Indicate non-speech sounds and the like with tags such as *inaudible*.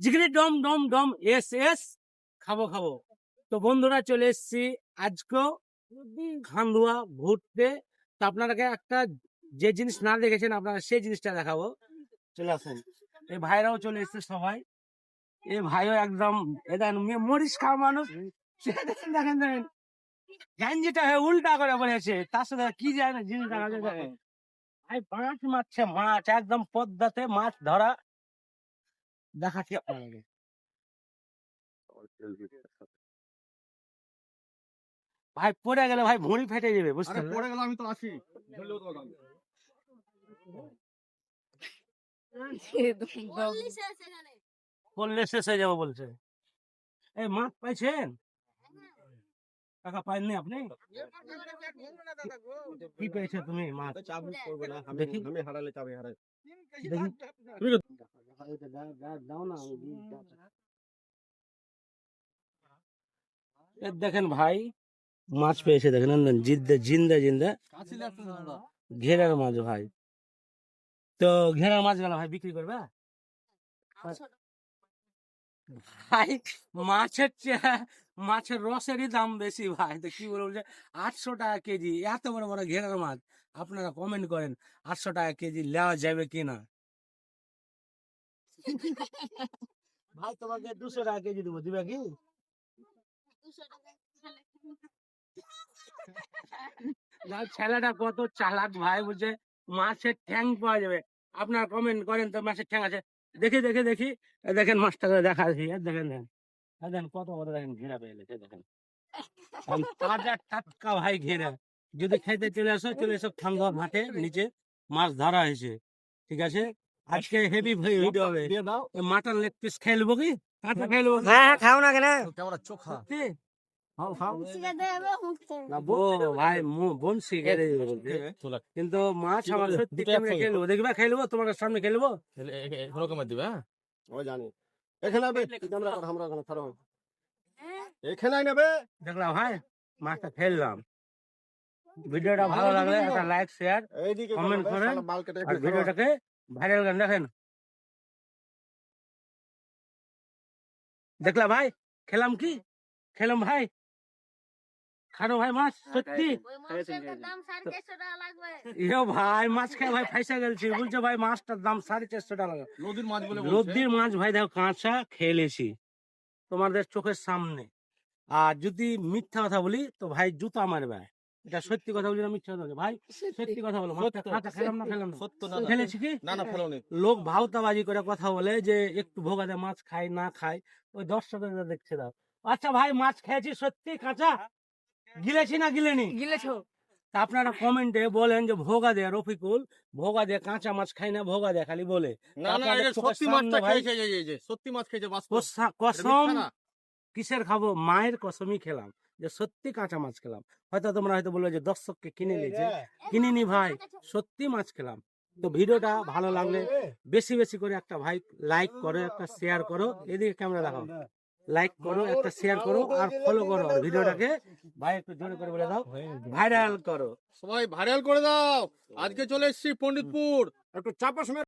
জিগরি ডম ডম ডম S S খাব খাব। তো বন্ধুরা চলে এসেছি আজকেও খান্দুয়া ঘুরতে। তো আপনাদেরকে একটা যে জিনিস না দেখেছেন আপনারা সেই জিনিসটা দেখাবো। চলে আসেন। এই ভাইরাও চলে এসেছে সবাই। এ ভাইও একদম এদান মরিচ খাওয়া মানুষ। দেখেন দেখেন দেখেন। গাঞ্জিটা হয়ে উল্টা করে বলেছে। তার সাথে কি যায় না জিনিস দেখা যায়। দেখেন। ভাই মাছ মারছে মাছ একদম পদ্মাতে মাছ ধরা। দেখাচ্ছি ভাই পড়ে গেলে ভাই ভুঁড়ি ফেটে যাবে বুঝতে পড়ে গেল আমি তো। পড়লে শেষ হয়ে যাব বলছে। এই মাছ পাইছেন? টাকা আপনি? কি পেয়েছ তুমি? মাছ করবে না আমি আমি হারালে চাবি হারাই। দেখেন ভাই মাছ পেয়েছে দেখেন জিন্দা জিন্দা জিন্দা। ঘেরার মাছ ভাই। তো ঘেরার মাছ গেল ভাই বিক্রি করবে? ভাই মাছের চে- মাছের রসেরই দাম বেশি ভাই। তো কি বলব যে আটশো টাকা কেজি এত বড় বড় ঘেরার মাছ আপনারা কমেন্ট করেন আটশো টাকা কেজি নেওয়া যাবে কিনা? ভাই, তোমাকে দুশো টাকা কেজি দেবো, দিবে কি? ছেলেটা কত চালাক ভাই বুঝছে মাছের ঠ্যাং পাওয়া যাবে। আপনারা কমেন্ট করেন তো মাছের ঠ্যাং আছে। দেখি দেখি দেখি। দেখেন মাছটা দেখা দেখি দেখেন দেখেন। কত বড় দেখেন ঘেরা পেয়ে গেছে দেখেন। তাজা টাটকা ভাই ঘেরা। যদি খেতে চলে আসো, চলে এসো খাঙ্গা মাঠে নিচে মাছ ধরা হয়েছে। ঠিক আছে? আজকে *laughs* হেভি ভিডিও হবে। দিয়ে দাও। মাটন লেগ পিস খেয়ে নেব কি? কাঁচা খেয়ে নেব হ্যাঁ খাও না কেন? কেমন চোখা সত্যি? খাও খাও। না, ও ভাই মু- বনশি খেয়ে দেবে বলছে। কিন্তু মাছ আমার সত্যি। খেলব দেখবা খেলব? তোমার সামনে খেলব? রকমের দিবে হ্যাঁ? ও জানি। এখানে আমরা এখানে নেবে দেখলাম ভাই মাছটা খেললাম। ভিডিওটা ভালো লাগলে একটা লাইক শেয়ার Comment করেন। কেটে আর ভিডিওটাকে ভাইরাল করেন দেখেন? দেখলা ভাই? খেলাম কি? খেলাম ভাই। খানো ভাই মাছ সত্যি? ইয়ো ভাই মাছ খেয়ে ভাই ফাইসা গেলছি। বলছে ভাই মাছটার দাম সাড়ে চারশো টাকা নদীর মাছ বলে নদীর মাছ ভাই দেখো কাঁচা খেলেছি। তোমাদের চোখের সামনে। আর যদি মিথ্যা কথা বলি তো ভাই জুতা মারবে। এটা সত্যি কথা বলি না মিথ্যা কথা ভাই সত্যি। কথা বলো খেলাম না খেলাম না। খেলেছি কি? না না ফেলোনি লোক ভাওতাবাজি করে কথা বলে যে একটু ভোগাতে মাছ খাই না খাই ওই দর্শকদের দেখছে দাও আচ্ছা ভাই মাছ খেয়েছি সত্যি কাঁচা? গিলেছি না গিলেনি? গিলেছো। তা আপনারা কমেন্টে বলেন যে ভোগা দে রফিকুল ভোগা দে কাঁচা মাছ খাই না ভোগা দে খালি বলে। না না সত্যি মাছটা সত্যি মাছ কসম কিসের খাব? মায়ের কসমই খেলাম। যে সত্যি কাঁচা মাছ খেলাম। হয়তো তোমরা হয়তো বলল যে দর্শককে কিনে নিয়েছে। কিনে নি ভাই সত্যি মাছ খেলাম। তো ভিডিওটা ভালো লাগলে বেশি বেশি করে একটা ভাই লাইক করো একটা শেয়ার করো। এদিকে ক্যামেরা দেখাও। লাইক করো একটা শেয়ার করো আর ফলো করো ভিডিওটাকে। ভাই একটু জোরে করে বলে দাও। ভাইরাল করো। সবাই ভাইরাল করে দাও। আজকে চলে এসেছি পন্ডিতপুর একটু চাপা সময়